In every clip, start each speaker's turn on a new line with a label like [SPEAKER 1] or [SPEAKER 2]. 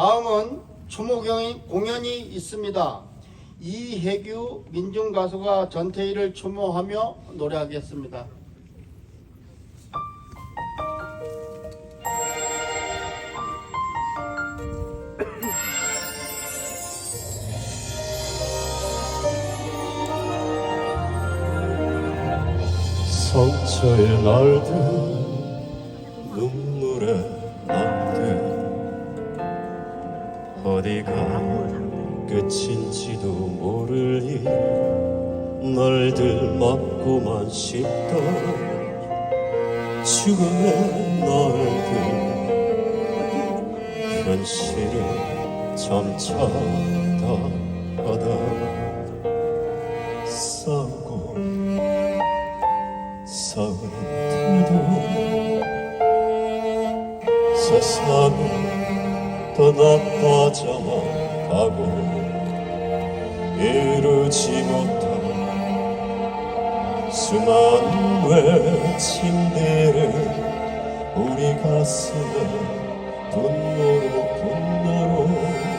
[SPEAKER 1] 다음은 추모경이 공연이 있습니다. 이혜규 민중가수가 전태일을 추모하며 노래하겠습니다.
[SPEAKER 2] 상처에 날든 일널들 맞고만 싶다 죽음의 날들. 현실은 점차 다가다 싸우고 상태도 세상은 더 나빠져 가고 이루지 못한 수많은 외침들을 우리 가슴에 분노로 분노로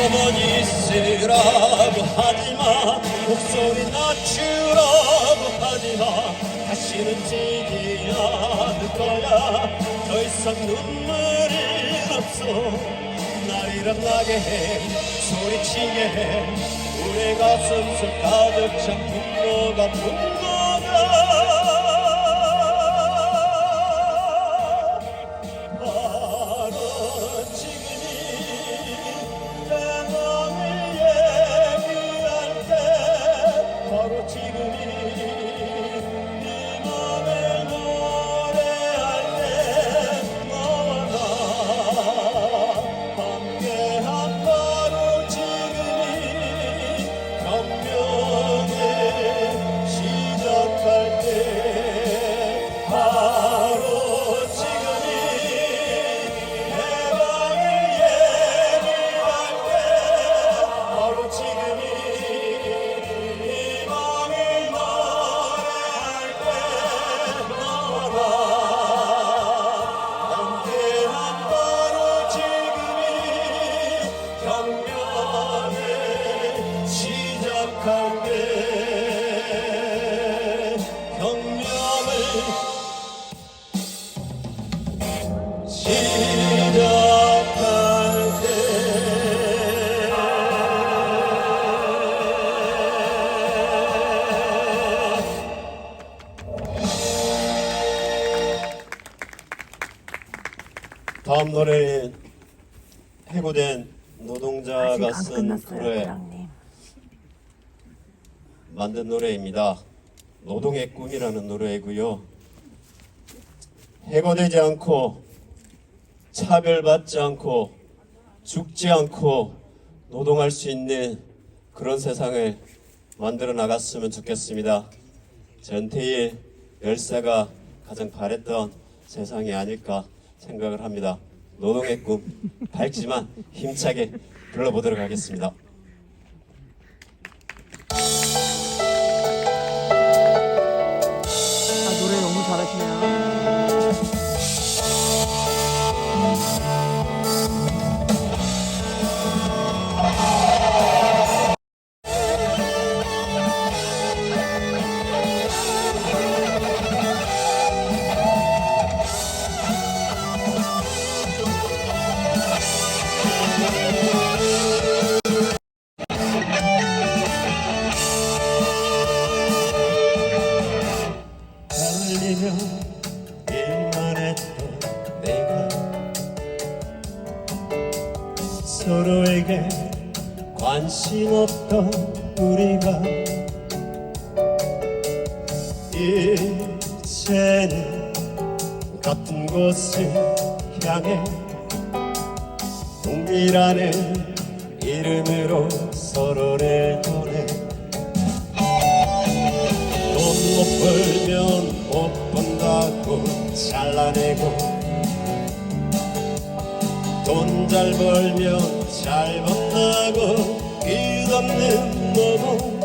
[SPEAKER 2] 가만히 있으라고 하지마. 목소리 낮추라고 하지마. 다시는 지지 않을 거야. 더 이상 눈물이 없어. 날 일어나게 해. 소리치게 해. 우리 가슴 속 가득 찬 분노가 분노 시작할 때 경명을 시작할 때 다음 노래는 해고된 노동자가 쓴 노래. 만든 노래입니다. 노동의 꿈이라는 노래이고요. 해고되지 않고 차별받지 않고 죽지 않고 노동할 수 있는 그런 세상을 만들어 나갔으면 좋겠습니다. 전태일 열사가 가장 바랬던 세상이 아닐까 생각을 합니다. 노동의 꿈 밝지만 힘차게 불러보도록 하겠습니다. 서로에게 관심 없던 우리가 이제는 같은 곳을 향해 동기라는 이름으로 서로를 보내 돈 못 벌면 못 번다고 잘라내고 잘 벌면 잘 번다고 끝없는 노동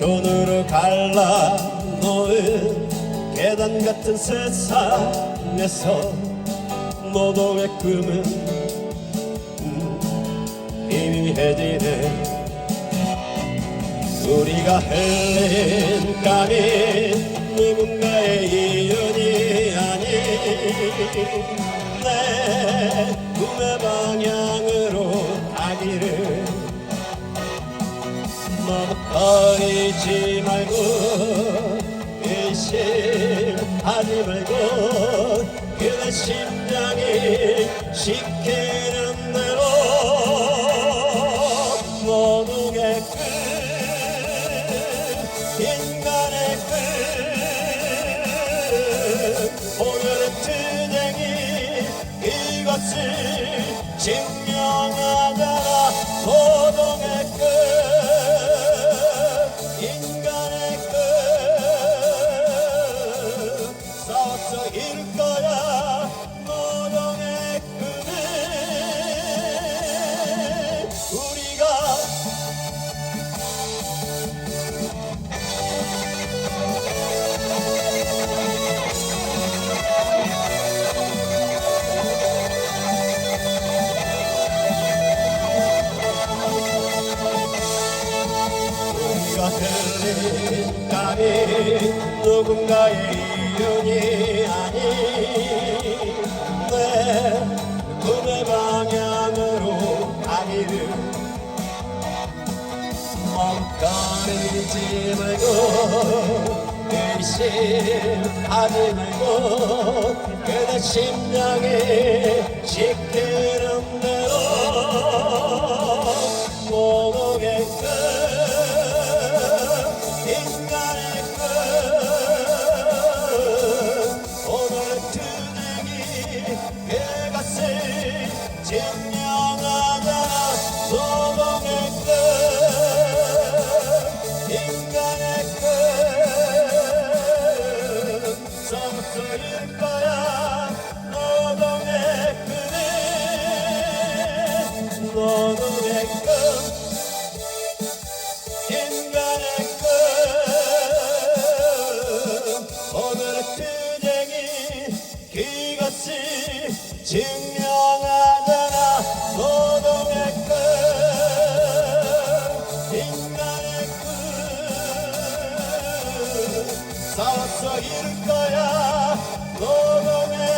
[SPEAKER 2] 돈으로 갈라 놓은 계단 같은 세상에서 노동의 꿈은 음, 희미해지네. 우리가 흘린 땀이 누군가의 이윤이 아닌 내 꿈의 방향으로 가기를. 머뭇거리지 말고 의심하지 말고 그대 심장이 시키 이 땀이 누군가의 이윤이 아닌 내 꿈의 방향으로 가기를? 멈가리지 말고 의심하지 말고 그대 심장에 지키는 대 さそいるかや喉が